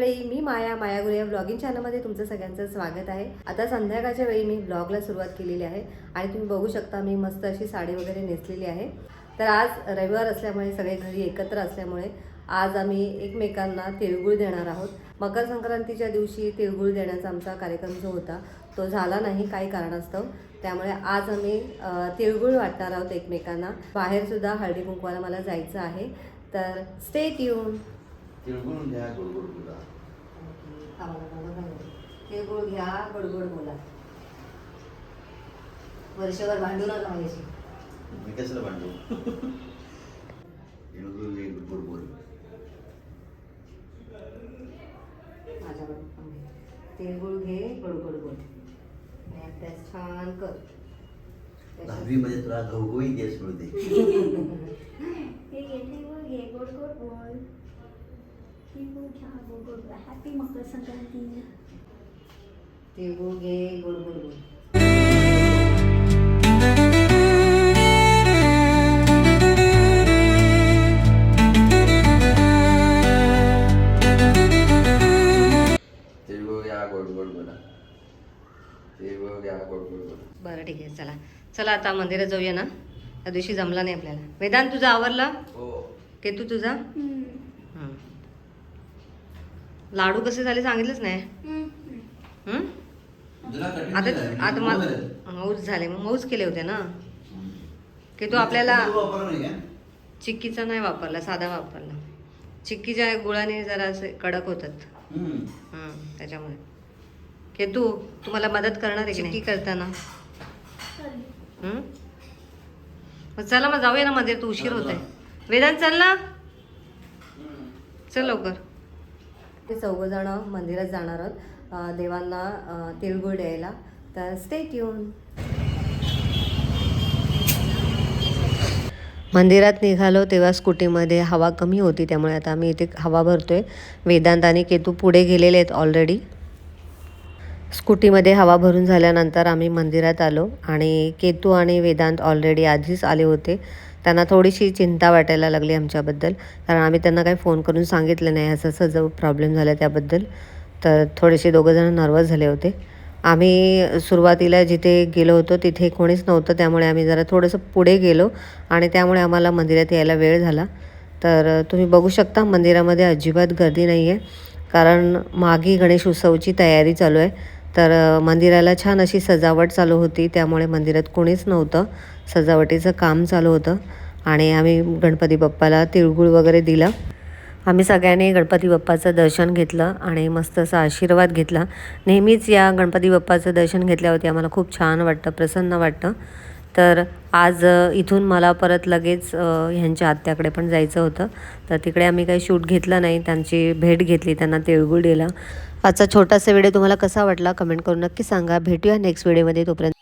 मंडळी मी माया माया गुरे या ब्लॉगिंग चॅनलमध्ये तुमचं सगळ्यांचं स्वागत आहे. आता संध्याकाळच्या वेळी मी ब्लॉगला सुरुवात केलेली आहे आणि तुम्ही बघू शकता मी मस्त अशी साडी वगैरे नेसलेली आहे. तर आज रविवार असल्यामुळे सगळे घरी एकत्र असल्यामुळे आज आम्ही एकमेकांना तिळगुळ देणार आहोत. मकर संक्रांतीच्या दिवशी तिळगुळ देण्याचा आमचा कार्यक्रम जो होता तो झाला नाही काही कारणास्तव. त्यामुळे आज आम्ही तिळगुळ वाटणार आहोत एकमेकांना. बाहेरसुद्धा हळदी कुंकवाला मला जायचं आहे. तर स्टे ट्यून तिळगुळ घ्या गोड गोड बोला तिळगुळ घ्या गोडगोड बोला. वर्षभर भांडू नका माझ्याशी. मी कसलं भांडू? तिळगुळ घे गोड गोड बोल. माझ्याकडे पण घे. तिळगुळ घे गोडगोड बोल. आणि अभ्यास छान कर. दहावी मध्ये तुला घवघवी गॅस मिळते हे घेते व घे गोड गोड बोल घ्या हॅपी मकर संक्रांती घे गोड गोड गोड बरं ठीक आहे चला. चला आता मंदिरात जाऊया ना. त्या दिवशी जमला नाही आपल्याला. वेदांत तुझा आवरला? हो. केतू तुझा. लाडू कसे झाले सांगितलंच नाही हम्म. हं? आता झालं. आता मऊ झालं. मग मऊच झाले मग मऊच केले होते ना. की तू आपल्याला? चिक्कीचा नाही वापरला साधा वापरला चिक्कीच्या गुळाने जरा असे कडक होतात हम्म. हं, त्याच्यामुळे की तू तुम्हाला मदत करणार आहे की नाही करताना. हं? मग चला मग जाऊया ना मंदिर तू उशीर होत आहे वेदांत चल ना चल लवकर ते चौघंजणं मंदिरात जाणार आहोत. देवांना तिळगुळ द्यायला. तर स्टेट येऊन मंदिरात निघालो तेव्हा स्कूटीमध्ये हवा कमी होती त्यामुळे आता आम्ही इथे हवा भरतो आहे वेदांत आणि केतू पुढे गेलेले आहेत ऑलरेडी स्कूटीमध्ये हवा भरून झाल्यानंतर आम्ही मंदिरात आलो आणि केतू आणि वेदांत ऑलरेडी आधीच आले होते. त्यांना थोडीशी चिंता वाटायला लागली आमच्याबद्दल. कारण आम्ही त्यांना काही फोन करून सांगितलं नाही. असं असं जो प्रॉब्लेम झाला त्याबद्दल. तर थोडेसे दोघंजण नर्वस झाले होते. आम्ही सुरुवातीला जिथे गेलो होतो तिथे कोणीच नव्हतं. त्यामुळे आम्ही जरा थोडंसं पुढे गेलो आणि त्यामुळे आम्हाला मंदिरात यायला वेळ झाला. तर तुम्ही बघू शकता मंदिरामध्ये अजिबात गर्दी नाही आहे कारण मागे गणेश उत्सवची तयारी चालू आहे. तर मंदिराला छान अशी सजावट चालू होती. त्यामुळे मंदिरात कोणीच नव्हतं. सजावटीचं काम चालू होतं. आणि आम्ही गणपती बाप्पाला तिळगुळ वगैरे दिलं. आम्ही सगळ्यांनी गणपती बाप्पाचं दर्शन घेतलं आणि मस्त असा आशीर्वाद घेतला. नेहमीच या गणपती बाप्पाचं दर्शन घेतल्यावरती आम्हाला खूप छान वाटतं प्रसन्न वाटतं. तर आज इथून मला परत लगेच ह्यांच्या आत्याकडे पण जायचं होतं. तर तिकडे आम्ही काही शूट घेतलं नाही. त्यांची भेट घेतली त्यांना तिळगुळ दिला. आजचा छोटासा व्हिडिओ तुम्हाला कसा वाटला? कमेंट करून नक्की सांगा. भेटूया नेक्स्ट व्हिडिओमध्ये. तोपर्यंत